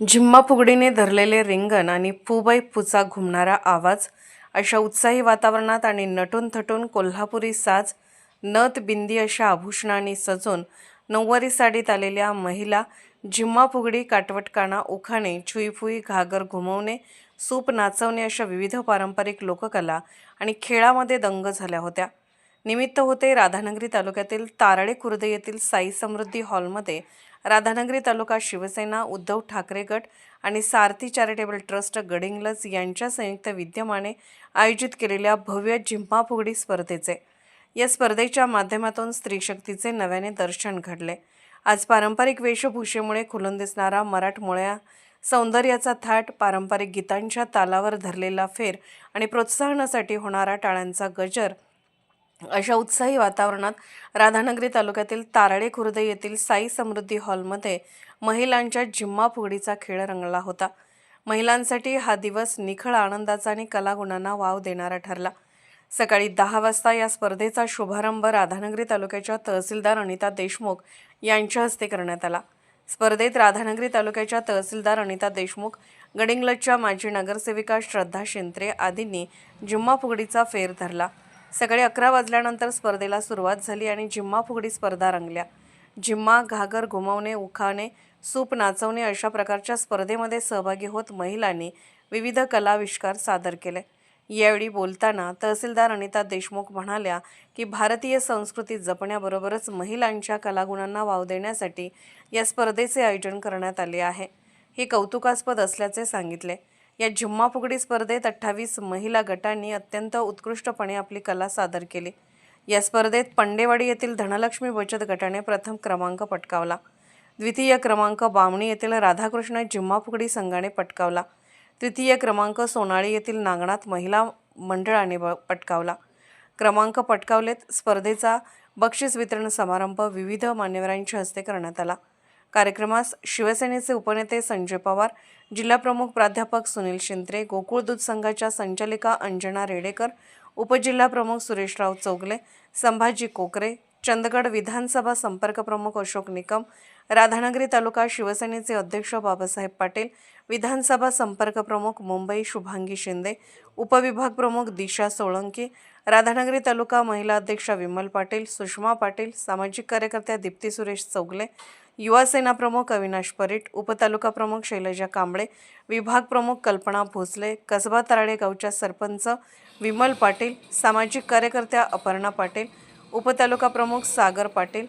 झिम्मा फुगडीने धरलेले रिंगण आणि फुबाई फुचा घुमणारा आवाज अशा उत्साही वातावरणात आणि नटून थटून कोल्हापुरी साज नथ बिंदी अशा आभूषणांनी सजून नऊवारी साडीत आलेल्या महिला झिम्मा फुगडी काटवटकाना उखाणे छुईफुई घागर घुमवणे सूप नाचवणे अशा विविध पारंपरिक लोककला आणि खेळामध्ये दंग झाल्या होत्या. निमित्त होते राधानगरी तालुक्यातील तारळे खुर्द येथील साई समृद्धी हॉलमध्ये. राधानगरी तालुका शिवसेना उद्धव ठाकरे गट आणि सारथी चॅरिटेबल ट्रस्ट गडिंग्लज यांच्या संयुक्त विद्यमाने आयोजित केलेल्या भव्य झिंपा फुगडी स्पर्धेचे. या स्पर्धेच्या माध्यमातून स्त्रीशक्तीचे नव्याने दर्शन घडले. आज पारंपरिक वेशभूषेमुळे खुलून दिसणारा मराठमोळ्या सौंदर्याचा थाट पारंपरिक गीतांच्या तालावर धरलेला फेर आणि प्रोत्साहनासाठी होणारा टाळ्यांचा गजर अशा उत्साही वातावरणात राधानगरी तालुक्यातील तारळे खुर्द येथील साई समृद्धी हॉलमध्ये महिलांच्या जिम्मा फुगडीचा खेळ रंगला होता. महिलांसाठी हा दिवस निखळ आनंदाचा आणि कलागुणांना वाव देणारा ठरला. सकाळी दहा वाजता या स्पर्धेचा शुभारंभ राधानगरी तालुक्याच्या तहसीलदार अनिता देशमुख यांच्या हस्ते करण्यात आला. स्पर्धेत राधानगरी तालुक्याच्या तहसीलदार अनिता देशमुख गडिंग्लजच्या माजी नगरसेविका श्रद्धा शेंत्रे आदींनी जिम्मा फुगडीचा फेर धरला. सकाळी अकरा वाजल्यानंतर स्पर्धेला सुरुवात झाली आणि जिम्मा फुगडी स्पर्धा रंगल्या. जिम्मा घागर घुमवणे उखाणे सूप नाचवणे अशा प्रकारच्या स्पर्धेमध्ये सहभागी होत महिलांनी विविध कलाविष्कार सादर केले. यावेळी बोलताना तहसीलदार अनिता देशमुख म्हणाल्या की भारतीय संस्कृती जपण्याबरोबरच महिलांच्या कलागुणांना वाव देण्यासाठी या स्पर्धेचे आयोजन करण्यात आले आहे. हे कौतुकास्पद असल्याचे सांगितले. या झिम्मा फुगडी स्पर्धेत अठ्ठावीस महिला गटांनी अत्यंत उत्कृष्टपणे आपली कला सादर केली. या स्पर्धेत पंडेवाडी येथील धनलक्ष्मी बचत गटाने प्रथम क्रमांक पटकावला. द्वितीय क्रमांक बामणी येथील राधाकृष्ण झिम्मा फुगडी संघाने पटकावला. तृतीय क्रमांक सोनाळी येथील नागनाथ महिला मंडळाने ब- पटकावला. क्रमांक पटकावलेत. स्पर्धेचा बक्षीस वितरण समारंभ विविध मान्यवरांच्या हस्ते करण्यात आला. कार्यक्रमास शिवसेनेचे उपनेते संजय पवार जिल्हाप्रमुख प्राध्यापक सुनील शिंत्रे गोकुळ दूध संघाच्या संचालिका अंजना रेडेकर उपजिल्हाप्रमुख सुरेशराव चौगले संभाजी कोकरे चंदगड विधानसभा संपर्क प्रमुख अशोक निकम राधानगरी तालुका शिवसेनेचे अध्यक्ष बाबासाहेब पाटील विधानसभा संपर्क प्रमुख मुंबई शुभांगी शिंदे उपविभाग प्रमुख दिशा सोळंकी राधानगरी तालुका महिला अध्यक्षा विमल पाटील सुषमा पाटील सामाजिक कार्यकर्त्या दीप्ती सुरेश चौगले युवा सेना प्रमुख अविनाश परीट उपतालुका प्रमुख शैलजा कांबळे विभाग प्रमुख कल्पना भोसले कसबा तराडे गावच्या सरपंच विमल पाटील सामाजिक कार्यकर्त्या अपर्णा पाटील उपतालुका प्रमुख सागर पाटील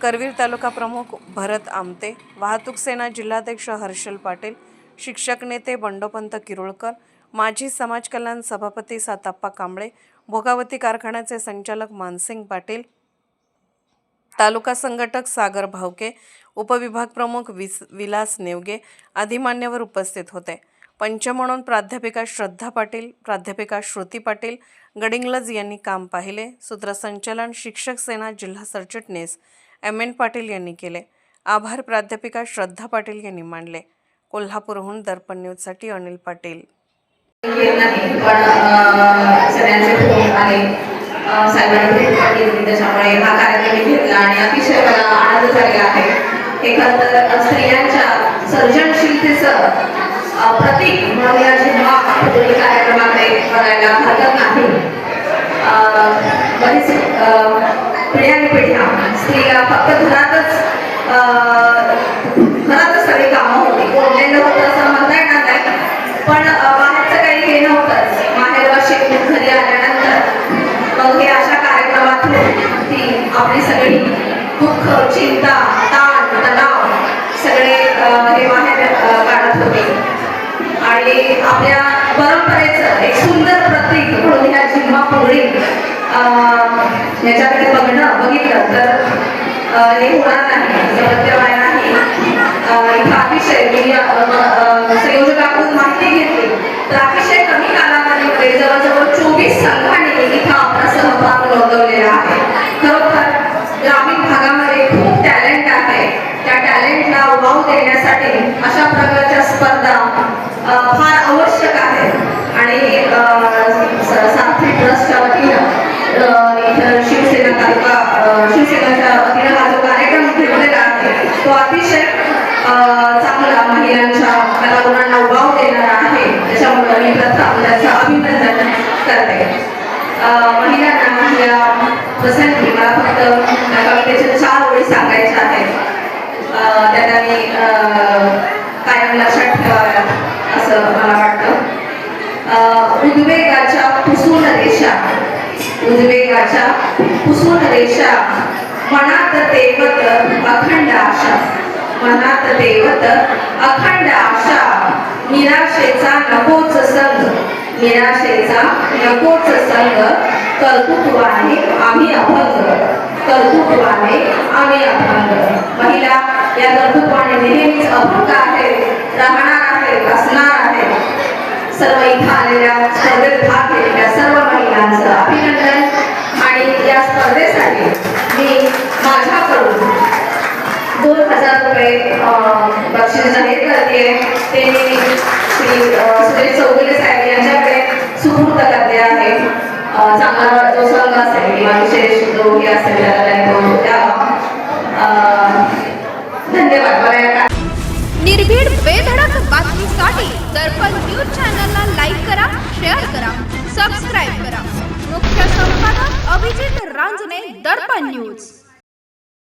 करवीर तालुका प्रमुख भरत आमते वाहतूक सेना जिल्हाध्यक्ष हर्षल पाटील शिक्षक नेते बंडोपंत किरुळकर माजी समाज कल्याण सभापती साताप्पा कांबळे भोगावती कारखान्याचे संचालक मानसिंग पाटील तालुका संघटक सागर भावके उपविभाग प्रमुख विस विलास नेवगे आदी मान्यवर उपस्थित होते. पंच म्हणून प्राध्यापिका श्रद्धा पाटील प्राध्यापिका श्रुती पाटील गडिंगलज यांनी काम पाहिले. सूत्रसंचलन शिक्षक सेना जिल्हा सरचिटणीस एम एन पाटील यांनी केले. आभार प्राध्यापिका श्रद्धा पाटील यांनी मानले. कोल्हापूरहून दर्पण न्यूजसाठी अनिल पाटील. त्याच्यामुळे हा कार्यक्रम घेतला आणि अतिशय मला आनंद झालेला आहे. हे खरं तर स्त्रियांच्या सर्जनशीलतेचं प्रतीक म्हणून या जिल्हा फुगडी कार्यक्रमाकडे करायला हरकत नाही. अं, बरीच अं, पिढ्यानपिढ्या स्त्रिया फक्त घरातच अं, याच्याकडे बघणं बघितलं तर हे होणार नाही. सत्य नाही. इथं अतिशय मी अं, अं, संयोजकाकडून माहिती घेतली. तर अतिशय कमी कालावधीमध्ये जवळजवळ चोवीस संघांनी इथं आपला सहभाग नोंदवलेला आहे. खरोखर ग्रामीण भागामध्ये खूप टॅलेंट आहे. त्या टॅलेंटला वाव देण्यासाठी अशा प्रकारच्या स्पर्धा फार आवश्यक आहेत. आणि अं, स- सारथी ट्रस्टच्या वतीनं अं, इथं शिवसेना तालुका अं, शिवसेनाच्या वतीनं हा जो कार्यक्रम घेतलेला आहे तो अतिशय अं, चांगला महिलांच्या कलागुणांना वाव देणारा आहे. त्याच्यामुळे मी प्रथम त्याचं अभिनंदन करते. महिलांना या प्रसंगी मला फक्त त्या कवितेच्या चार ओळी सांगायच्या आहेत. त्यांना मी कायम लक्षात ठेवाव्या असं मला वाटतं. उद्वेगाच्या पुसून रेषा. उद्वेगाच्या पुसून रेषा. मनात तेवत अखंड आशा. मनात तेवत अखंड आशा. निराशेचा नकोच संघ. निराशेचा नकोच संघ. कर्तृत्वाने आम्ही अभंग कर्तृत्वाने आम्ही अभंग महिला या कर्तृत्वाने नेहमीच अभंग आहे राहणार आहे असणार आहे सर्व इथं आलेल्या जाहीर करते ते मी श्री सुरेश चौगुले साहेब यांच्याकडे सुपूर्द करते आहे. चांगला जो संघ असेल किंवा विशेष जो हे असेल त्याला त्यांनी तो द्यावा. धन्यवाद. मला निर्भीड बेधडक बातमीसाठी दर्पण न्यूज चॅनलला लाईक करा शेअर करा सबस्क्राईब करा. मुख्य संपादक अभिजित रांजणे दर्पण न्यूज.